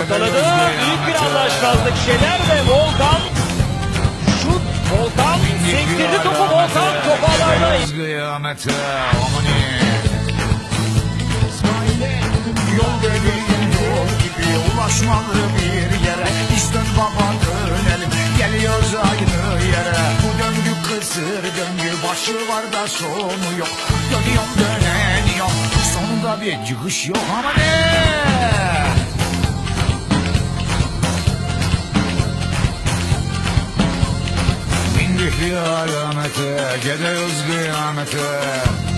ortaladı. Büyük bir anlaşmazlık Şener ve Volkan. Şut Volkan. Sektirdi topu Volkan. Topu amani Yol dediğin yol gibi ulaşmalı bir yere Biz dön baba dönelim geliyoruz aynı yere Bu döngü kısır döngü başı var da sonu yok döneniyorum bir çıkış yok ama ne? Bindik kıyamete gidiyoruz kıyamete